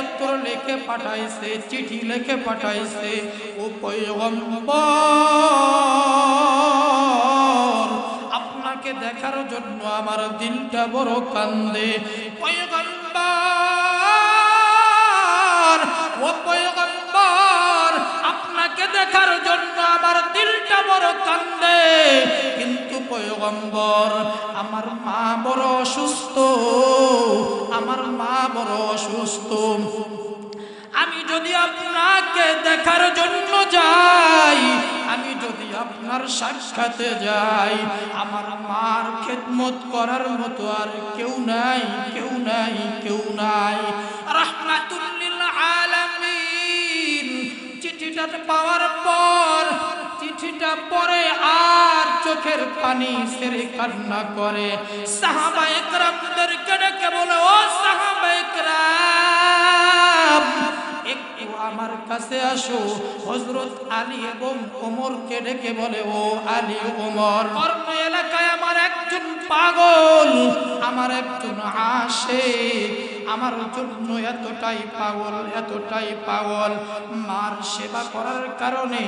পত্র লিখে পাঠাইছে চিঠি লিখে পাঠাইছে। ও আপনাকে দেখার জন্য আমার দিনটা বড় কান্দে। আপনাকে দেখার জন্য আমার দিলটা বড় কান্দে। কিন্তু পয়গম্বর, আমার মা বড় অসুস্থ। আমার মা বড় অসুস্থ। আমি যদি আপনাকে দেখার জন্য যাই, আমি যদি আপনার সাক্ষাতে যাই, আমার মার খেদমত করার মতো আর কেউ নাই কেউ নাই কেউ নাই। রাহমাতুল্লিল চিঠিটা পাওয়ার পর চিঠিটা পরে আর চোখের পানি সেরে কান্না করে। সাহাবা একরামদেরকে ডেকে বলে, ও সাহাবা আমার কাছে আসো। হজরত আলী এবং ওমরকে ডেকে বলে, ও আলী ওমর কর্ম এলাকায় আমার একজন পাগল, আমার একজন আসে আমার জন্য এতটাই পাগল এতটাই পাগল। মার সেবা করার কারণে,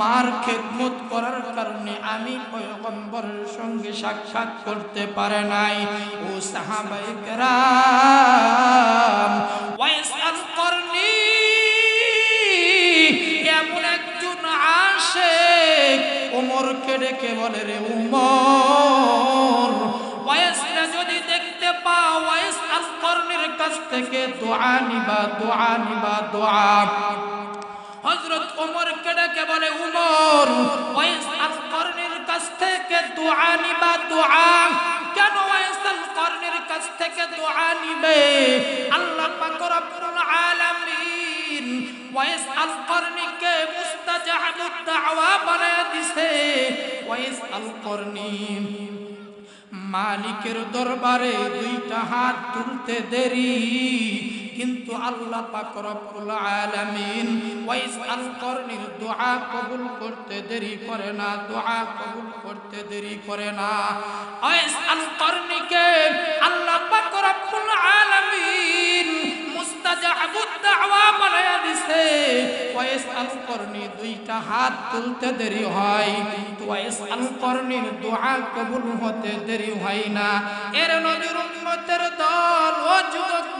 মার খেদমত করার কারণে আমি পয়গম্বরের সঙ্গে সাক্ষাৎ করতে পারে নাই। ও সাহাবাই কেরাম ওয়াইসাল করনি ওমরকে ডেকে বলে, রে উমর, ওয়াইসরা যদি দেখতে পাও, ওয়াইস আল কাছ থেকে দোয়া নিবা দোয়া নিবা, দোয়া। হজরত ওমর কে ডেকে বলে, উমর, ওয়াইস আল কাছ থেকে দোয়া নিবা, দোয়া। কেন ওয়াইস আল করনির কাছ থেকে দোয়া নিবে? আল্লাহ পাক রব্বুল আলামিন ওয়াইস আল করনিকে মালিকের দরবারে দুইটা হাত তুলতে দেরি, কিন্তু আল্লাহ পাক দোয়া কবুল করতে দেরি করে না, দোয়া কবুল করতে দেরি করে না। আল্লাহ আলামিন ওয়াইস আল দুইটা হাত তুলতে দেরি হয়। ওয়াইস আল করনির দোয়া কবুল হতে দেরি হয় না। এর নবীর উম্মতের দল ও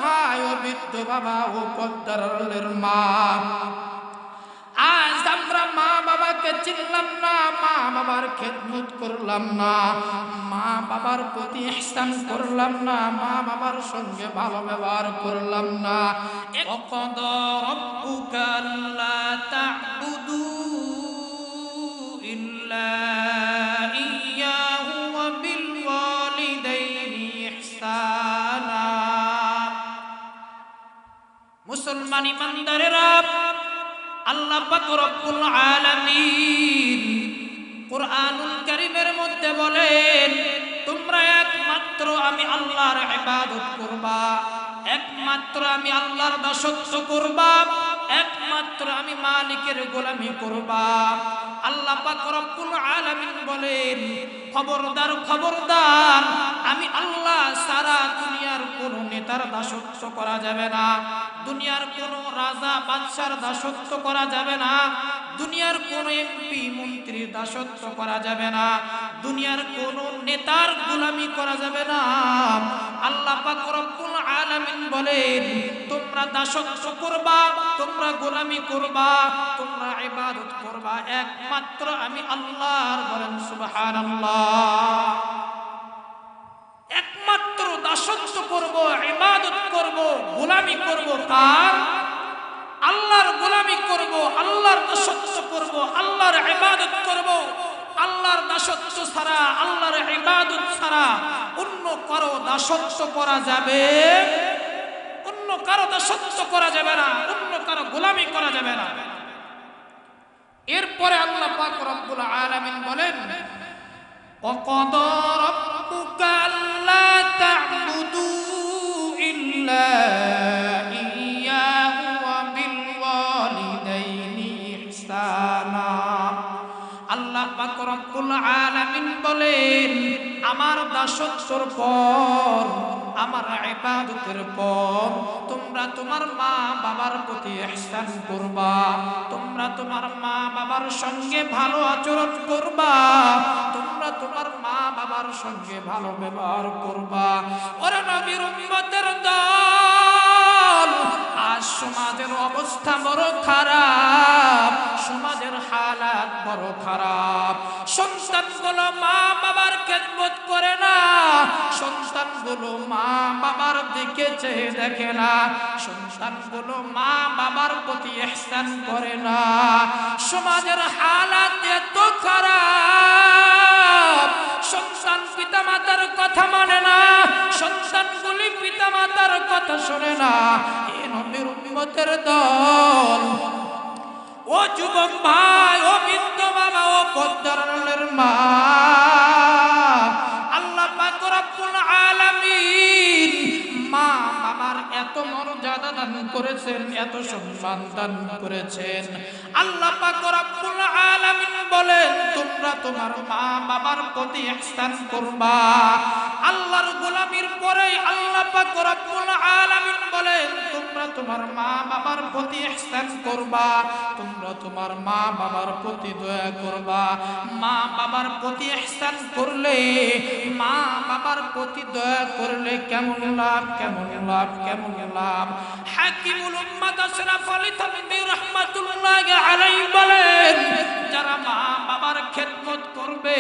ভাই ও বৃদ্ধ বাবা ও পদ্মারের মা। বাবাকে চিনলাম না, মা বাবার খেদমত করলাম না, মা বাবার প্রতি ইহসান করলাম না, মা বাবার সঙ্গে ভালো ব্যবহার করলাম না। মুসলমান ইমানদারেরা আল্লাহ পাক রব্বুল আলামিন কুরআনুল কারীমের মধ্যে বলেন, তোমরা একমাত্র আমি আল্লাহর ইবাদত করবা, একমাত্র আমি আল্লাহর দাসত্ব করবা। একমাত্র আমি মালিকের গোলামি করবা। আল্লাহ পাক রব্বুল আলামিন বলেন, খবরদার খবরদার, আমি আল্লাহ সারা দুনিয়ার কোন নেতার দাসত্ব করা যাবে না। দুনিয়ার কোন রাজা, বাদশার দাসত্ব করা যাবে না। দুনিয়ার কোন এমপি, মন্ত্রীর দাসত্ব করা যাবে না। দুনিয়ার কোন নেতার গোলামি করা যাবে না। আল্লাহ পাক রব্বুল আলামিন বলেন, তোমরা দাসত্ব করবা, তোমরা গোলামি করবা, তোমরা ইবাদত করবা। একমাত্র আমি আল্লাহর বলেন, সুবহানাল্লাহ। একমাত্র দাসত্ব করব, ইবাদত করব, গোলামি করব কার আল্লাহর গোলামি করব, আল্লাহর দাসত্ব করব, আল্লাহর ইবাদত করব। আল্লাহর দাসত্ব ছাড়া, আল্লাহর ইবাদত ছাড়া অন্য কারও দাসত্ব করা যাবে, অন্য কারও দাসত্ব করা যাবে না, অন্য কারও গোলামি করা যাবে না। এরপরে আল্লাহ পাক রব্বুল আলামিন বলেন অকদর রব্বুকা রব্বুল আলামিন বলেন, আমার দাসত্বর পর, আমার ইবাদতের পর, তোমরা তোমার মা বাবার প্রতি ইহসান করবা, তোমরা তোমার মা বাবার সঙ্গে ভালো আচরণ করবা, তোমরা তোমার মা বাবার সঙ্গে ভালো ব্যবহার করবা। ওরে নবীর উম্মতের দল! সমাজের অবস্থা বড় খারাপ সমাজের হালাত বড় খারাপ। মা বাবার করে না, সন্তানগুলো মা বাবার দিকে চেয়ে দেখে না, সন্তানগুলো মা বাবার প্রতি ইহসান করে না। সমাজের হালাত এত খারাপ উম্মতের দল। ও যুবক ভাই ও বিন্দু বাবা ও পদ্মারণের মা মর্যাদা দান করেছেন, এত সম্মান দান করেছেন। আল্লাহ বলেন, তোমরা তোমার মা বাবার প্রতি ইহসান করবা। আল্লাহর গোলামির পরে আল্লাহ আলামিন বলেন, তোমরা তোমার মা বাবার প্রতি করবা, তোমরা তোমার মা বাবার প্রতি দয়া করবা। মা বাবার প্রতি ইহসান করলে, মা বাবার প্রতি দয়া করলে কেমন লাভ কেমন লাভ, কেমন লাভ হাকিমুল উম্মাদ আশরাফ আলী থানভী রাহমাতুল্লাহ আলাইহি বলেন, যারা মা বাবার খেদমত করবে,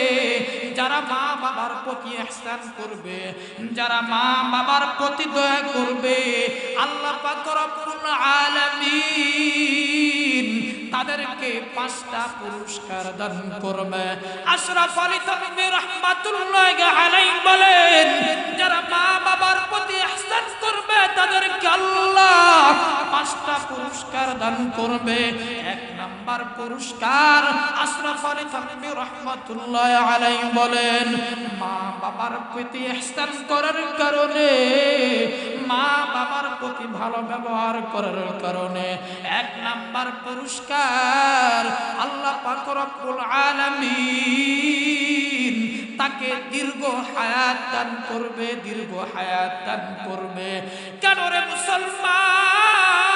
যারা মা বাবার প্রতি ইহসান করবে, যারা মা বাবার প্রতি দয়া করবে, আল্লাহ পাক রব্বুল আলামিন তাদেরকে পাঁচটা পুরস্কার দান করবে। আশরাফ আলী থানভী রহমাতুল্লাহ আলাইহি বলেন, যারা মা বাবার প্রতি ইহসান করবে, তাদেরকে আল্লাহ পাঁচটা পুরস্কার দান করবে। এক নাম্বার পুরস্কার আশরাফ আলী থানভী রাহমাতুল্লাহি আলাইহি বলেন, মা বাবার প্রতি ইহসান করার কারণে, মা বাবার প্রতি ভালো ব্যবহার করার কারণে এক নাম্বার পুরস্কার আল্লাহ পাক রব্বুল তাকে দীর্ঘ হায়াত দান করবে, দীর্ঘ হায়াত দান করবে। কেন রে মুসলমান?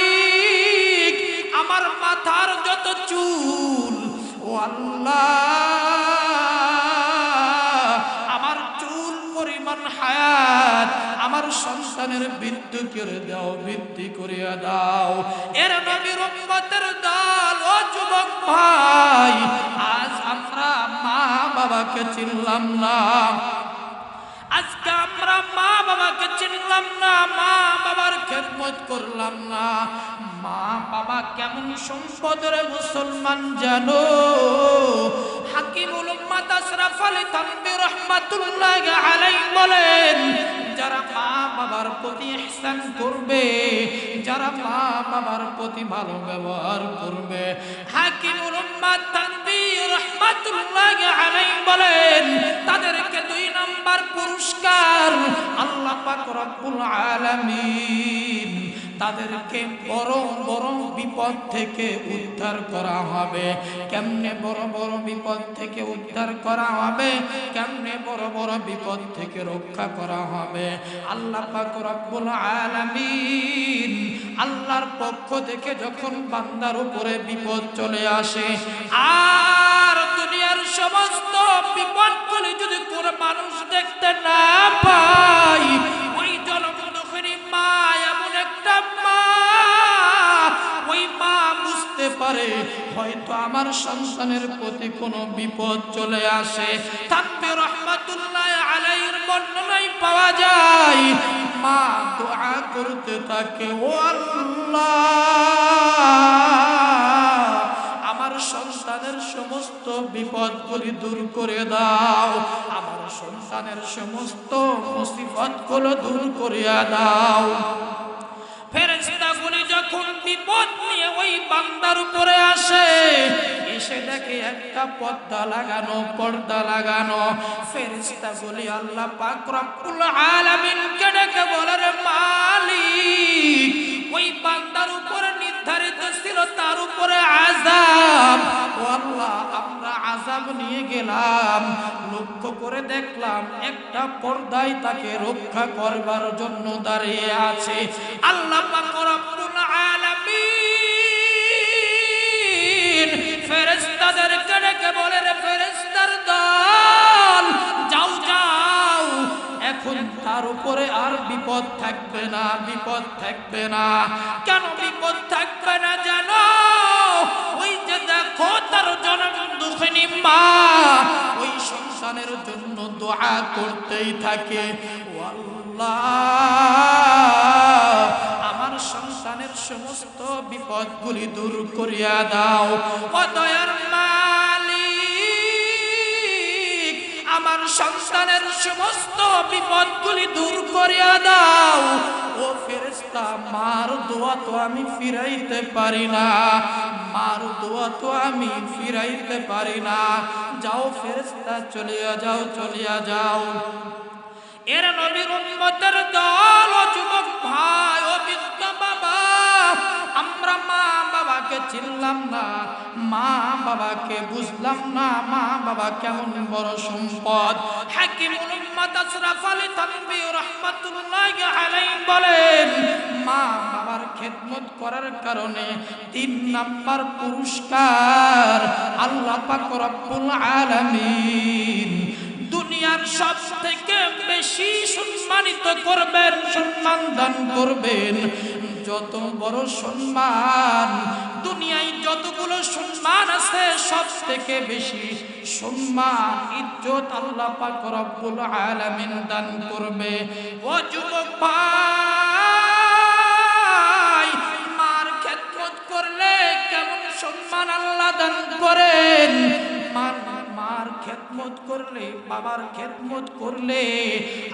আমার মাথার যত চুল, ও আল্লাহ, আমার চুল পরিমাণ হায়াত, আমার সন্তানের বৃদ্ধি করে দাও, বৃদ্ধি করিয়া দাও। এর নবীর উম্মতের দল, ও যুবক ভাই, আজ আমরা মা বাবাকে চিনলাম না। আজকে আমরা মা বাবাকে চিনলাম না, মা বাবার খেদমত করলাম না। মা বাবা, কেমন সম্পদের মুসলমান জানো? হাকিমুল উম্মাত আশরাফ আলী থানভী রাহমাতুল্লাহি আলাইহি বলেন, যারা মা বাবার প্রতি ইহসান করবে, যারা মা বাবার প্রতি ভালো ব্যবহার করবে, হাকিমুল উম্মাত থানভী রাহমাতুল্লাহি আলাইহি বলেন, তাদেরকে দুই নাম্বার পুরস্কার আল্লাহ পাক রব্বুল আলামিন তাদেরকে বড় বড় বিপদ থেকে উদ্ধার করা হবে। কেমনে বড় বড় বিপদ থেকে উদ্ধার করা হবে? কেমনে বড় বড় বিপদ থেকে রক্ষা করা হবে? আল্লাহ পাক রব্বুল আলামিন আল্লাহর পক্ষ থেকে যখন বান্দার উপরে বিপদ চলে আসে, আর দুনিয়ার সমস্ত বিপদগুলি যদি কোনো মানুষ দেখতে না পায় পারে, হয়তো আমার সন্তানের প্রতি কোনো বিপদ চলে আসে। থাকবে রহমাতুল্লাহ আলাইহির বর্ণনায় পাওয়া যায়, মা দোয়া করতে থাকে, ও আমার সন্তানের সমস্ত বিপদগুলি দূর করে দাও, আমার সন্তানের সমস্ত মুসিবতগুলো দূর করিয়া দাও। ওই বান্দার উপরে আসে। এসে দেখে একটা পর্দা লাগানো পর্দা লাগানো। ফেরেশতাগুলি আল্লাহ পাক রব্বুল আলামিনকে ডেকে বলে, রে মালিক, ওই বান্দার উপরে নির্ধারিত ছিল, তার উপরে আযাব। ও আল্লাহ, আমরা আযাব নিয়ে গেলাম। লক্ষ্য করে দেখলাম, একটা পর্দায় তাকে রক্ষা করবার জন্য দাঁড়িয়ে আছে। আল্লাহ পাক রব্বুল আলামিন ফেরেশতাদেরকে ডেকে বলে রে ফেরেশতার দল? যাও যাও। এখন তার উপরে আর বিপদ থাকবে না, বিপদ থাকবে না। কেন বিপদ থাকবে না জানো? ওই যে দেখো তার জনম দুঃখিনী মা ওই সংসানের জন্য দোয়া করতেই থাকে। আল্লাহ। সংসানের সমস্ত বিপদগুলি দূর করিয়া দাও। ও দয়ার মালিক, আমার সন্তানের সমস্ত বিপদগুলি দূর করিয়া দাও। ও ফেরেশতা, মার দোয়া তো আমি ফিরাইতে পারি না। মার দোয়া তো আমি ফিরাইতে পারি না। যাও ফেরেস্তা চলিয়া যাও চলিয়া যাও। এর নবীর উম্মতের দল যুবক ভাই আমরা মা বাবাকে চিনলাম না, মা বাবাকে বুঝলাম না, মা বাবা কেমন বড় সম্পদ। বলেন, মা করার কারণে তিন নাম্বার পুরস্কার দুনিয়ার সব থেকে বেশি সম্মানিত করবেন, সম্মান দান করবেন। যত বড় সম্মান, দুনিয়ায় যতগুলো সম্মান আছে সব থেকে বেশি সম্মান ইজ্জত আল্লাহ পাক রব্বুল আলামিন দান করবে। ও যুবক ভাই, মার খেদমত করলে কেমন সম্মান আল্লাহ দান করেন? খেদমত করলে, বাবার খেদমত করলে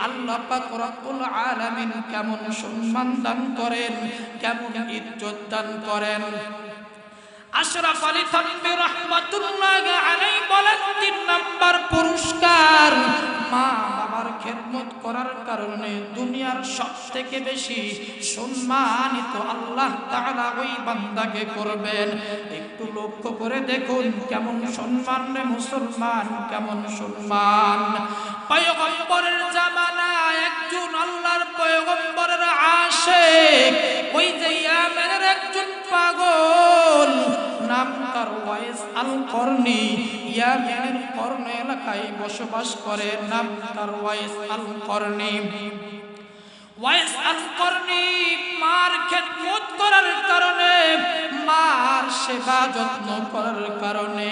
আল্লাহ পাক রব্বুল আলামিন কেমন সম্মান দান করেন, কেমন ইজ্জত দান করেন। আশরাফ আলী থানভী রহমাতুল্লাহ আলাইহি বলেন, তিন নাম্বার পুরস্কার মা বাবার খেদমত করার কারণে দুনিয়ার সব থেকে বেশি সম্মানিত আল্লাহ তাআলা ওই বান্দাকে করবেন। একটু লক্ষ্য করে দেখুন কেমন সম্মান রে মুসলমান, কেমন সম্মান। পয়গম্বরের জামানা একজন আল্লাহর পয়গম্বরের আসে ওই যে একজন পাগল, নাম তার ওয়াইস আল করনি ইয়ামেনের কর্ণ এলাকায় বসবাস করে, নাম তার ওয়াইস আল করনি ওয়াইস আল করনি মার খেদমত করার কারণে, মার সেবা যত্ন করার কারণে।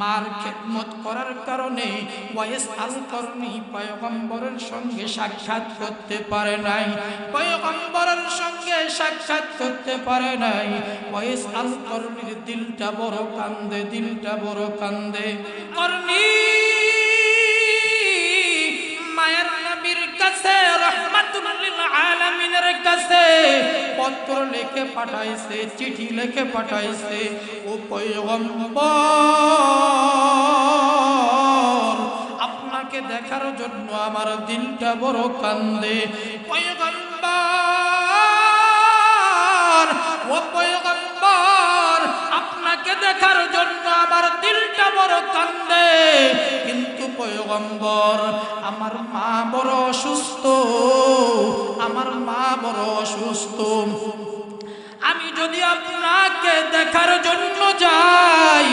মার খেদমত করার কারণে ওয়াইস আল করনি পয়গম্বরের সঙ্গে সাক্ষাৎ করতে পারে নাই। পয়গম্বরের সঙ্গে সাক্ষাৎ করতে পারে নাই। ওয়াইস আল করনির দিলটা বড় কান্দে, দিলটা বড় কান্দে। করনি মায়ের নবীর কাছে রহমাতুল আলামিনের কাছে পত্র লিখে পাঠাইছে, চিঠি লিখে পাঠাইছে। ও পয়গম্বর, আপনাকে দেখার জন্য আমার দিনটা বড় কান্দে। পয়গম্বর আপনাকে দেখার জন্য আমার দিলটা বড় কান্দে। কিন্তু পয়গম্বর, আমার মা বড় অসুস্থ। আমার মা বড় অসুস্থ। আমি যদি আপনাকে দেখার জন্য যাই,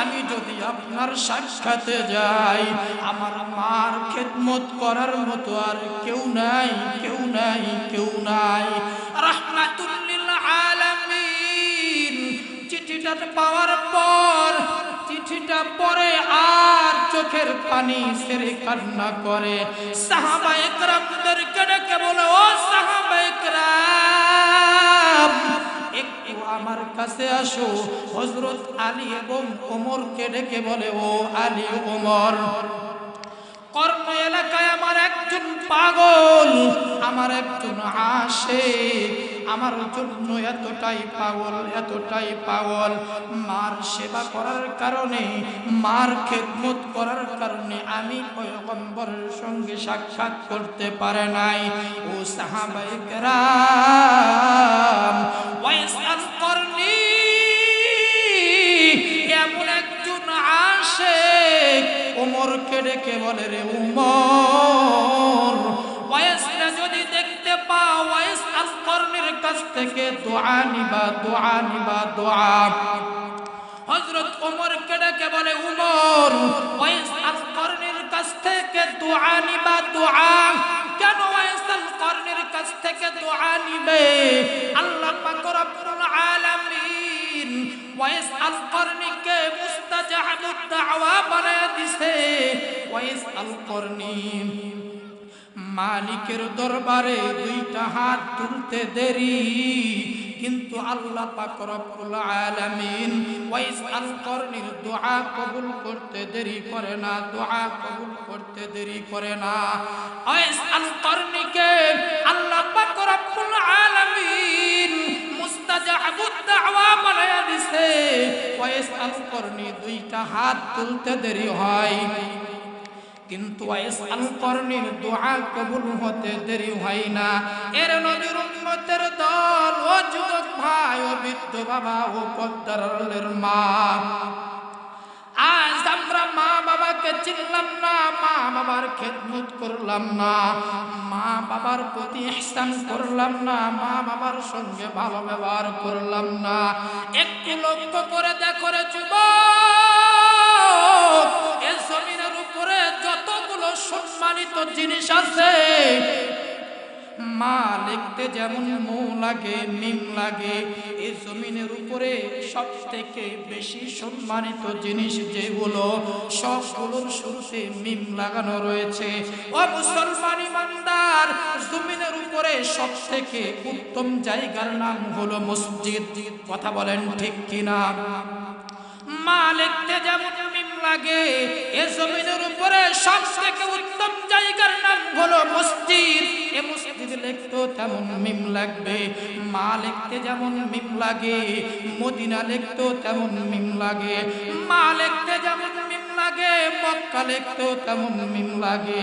আমি যদি আপনার সাক্ষাতে যাই, আমার মার খেদমত করার মতো আর কেউ নাই কেউ নাই কেউ নাই। রহমাতুল্লিল চিঠিটা পাওয়ার পর চিঠিটা পরে আর চোখের পানি সেরে কান্না করে। সাহাবা একরামদেরকে ডেকে বলে, ও সাহাবা একরাম, একটু আমার কাছে আসো। হজরত আলী এবং ওমরকে ডেকে বলে, ও আলী ওমর কর্ম এলাকায় আমার একজন পাগল, আমার একজন আসে আমার জন্য এতটাই পাগল এতটাই পাগল। মার সেবা করার কারণে, মার খেদমত করার কারণে আমি পয়গম্বরের সঙ্গে সাক্ষাৎ করতে পারে নাই। ও সাহাবাই কেরাম এমন একজন আসে ওমরকে ডেকে বলে, রে উমর কাছ থেকে দোয়া নিবা দোয়া নিবা, দোয়া। ওমর কে ডেকে বলে উমর কর্ণের কাছ থেকে দোয়া নিবা, দোয়া। কেন ওয়াইস আল কর্ণের কাছ থেকে দোয়া নিবে? আল্লাহ পাক রব্বুল আলামিন ওয়াইস আল কর্ণকে মুস্তাজাবুদ দাওয়া বানায় দিছে। ওয়াইস আল কর্ণী মালিকের দরবারে দুইটা হাত তুলতে দেরি। কিন্তু আল্লাহ পাক রব্বুল আলামিন ওয়াইস আল করনির দোয়া কবুল করতে দেরি করে না, দোয়া কবুল করতে দেরি করে না। ওয়াইস আল করনিকে আল্লাহ পাক রব্বুল আলামিন মুস্তাজাবুদ দাওয়া বানায়া দিছে। ওয়াইস আল দুইটা হাত তুলতে দেরি হয়। কিন্তু দোয়া কবুল হতে দেরি হয় না। এর নবীর দল ও যুবক ভাই ও বৃদ্ধ বাবা ও মা। আজ আমরা মা বাবাকে চিনলাম না, মা বাবার খেদমত করলাম না। মা বাবার প্রতি করলাম না, মা বাবার সঙ্গে ভালো ব্যবহার করলাম না। একটু লক্ষ্য করে দেখো রে এ যতগুলো সম্মানিত জিনিস আছে। মা লিখতে যেমন মৌ লাগে মিম লাগে এই জমিনের উপরে সব থেকে বেশি সম্মানিত জিনিস যেগুলো, সবগুলোর শুরুতে মিম লাগানো রয়েছে। জমিনের উপরে সব থেকে উত্তম জায়গার নাম হলো মসজিদ। কথা বলেন ঠিক কিনা? মা লিখতে যেমন মিম লাগে, এ জমিনের উপরে সব থেকে উত্তম জায়গার নাম হলো মসজিদ। এ মসজিদ লিখতেও তেমন মিম লাগবে, মা লিখতে যেমন মিম লাগে, মদিনা লিখতেও তেমন মিম লাগে, মা লিখতে যেমন মিম লাগে, মক্কা লিখতেও তেমন মিম লাগে।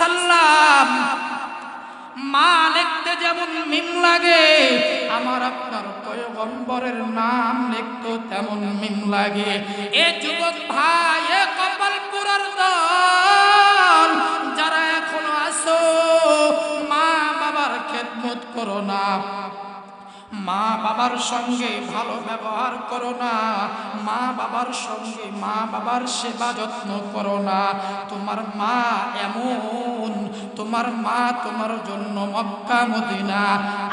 ওয়াসাল্লাম মা লিখতে যেমন মিম লাগে, আমার আপনার পয়গম্বরের নাম লিখতে তেমন মিম লাগে। এ যুবক ভাই, এ কপালপুরার দল, যারা এখনও আসো মা বাবার খেদমত করো না। মা বাবার সঙ্গে ভালো ব্যবহার করো না। মা বাবার সঙ্গে মা বাবার সেবা যত্ন করো না। তোমার মা এমন, তোমার মা তোমার জন্য মক্কা, মদিনা।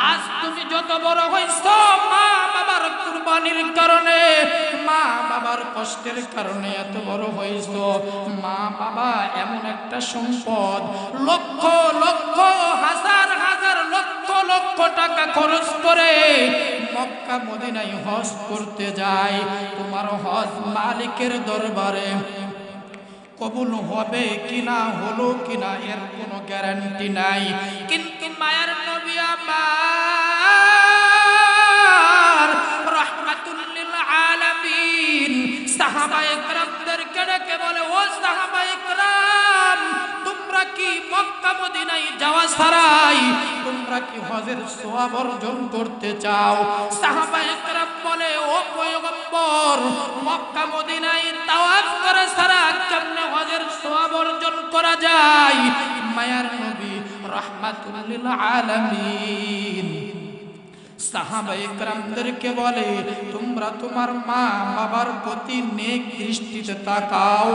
আজ তুমি যত বড় হইছ মা বাবার কুরবানির কারণে মা বাবার কষ্টের কারণে এত বড় হইছ মা বাবা এমন একটা সম্পদ, লক্ষ লক্ষ, হাজার হাজার, লক্ষ লক্ষ টাকা খরচ করে মক্কা মদিনায় হজ করতে যায়। তোমার হজ মালিকের দরবারে কবুল হবে কিনা, হলো কিনা, এর কোনো গ্যারান্টি নাই। কিন্তু মায়ের নবী আমার রহমাতুল লিল আলামিন সাহাবায়ে তোমরা কি হজের সোয়াব অর্জন করতে চাও। সাহাবায়ে কেরাম বলে, ও পয়গম্বর, মক্কা মদিনায় তাওয়াফ করে সারা কেমনে হজের সোয়াব অর্জন করা যায়? মায়ার নবী, রহমাতুল লিল আলামিন সাহাবাইকরামদেরকে বলে, তোমরা তোমার মা বাবার প্রতি নেক দৃষ্টিতে তাকাও,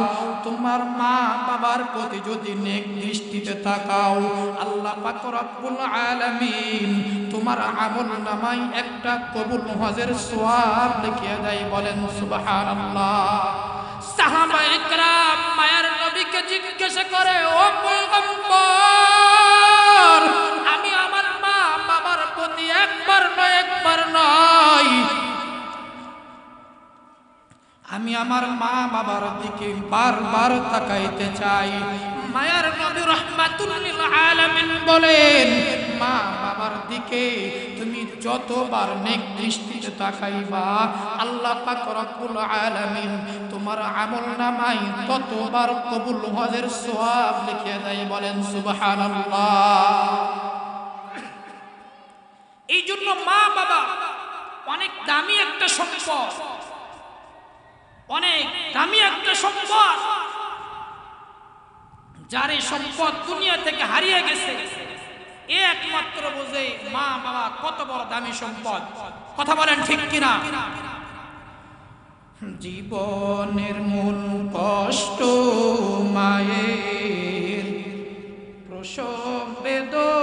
তোমার মা বাবার প্রতি যদি নেক দৃষ্টিতে তাকাও, আল্লাহ পাক রব্বুল আলামিন তোমার আমল নামাই একটা কবুল হজের সোয়াব লিখিয়ে দেয়, বলেন সুবহানাল্লাহ। সাহাবাইকরাম মায়ের নবীকে জিজ্ঞাসা করে, ও পয়গম্বর, আমি আমার মা বাবার প্রতি একবার নয় আমি আমার মা বাবার দিকে বারবার তাকাইতে চাই। মায়ার নবী রহমাতুল্লিল আলামিন বলেন, মা বাবার দিকে তুমি যতবার নেক দৃষ্টিতে তাকাইবা, আল্লাহ পাক রব্বুল আলামিন তোমার আমল নামাই ততবার কবুল হজের সওয়াব লিখে দেয়। বলেন, সুবহানাল্লাহ। এই জন্য মা বাবা অনেক দামি একটা সম্পদ। অনেক দামি একটা সম্পদ। যার এই সম্পদ দুনিয়া থেকে হারিয়ে গেছে। এ একমাত্র বোঝে মা বাবা কত বড় দামি সম্পদ। কথা বলেন ঠিক কিনা? জীবনের মূল কষ্ট মায়ের প্রসব বেদনায়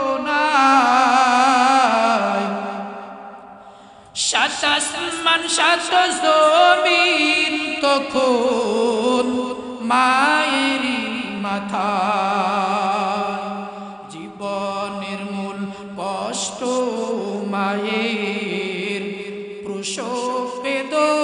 সাত আসমান সাত জমিন তখন মায়ের মাথা। জীবনের মূল কষ্ট মায়ের প্রসব বেদনায়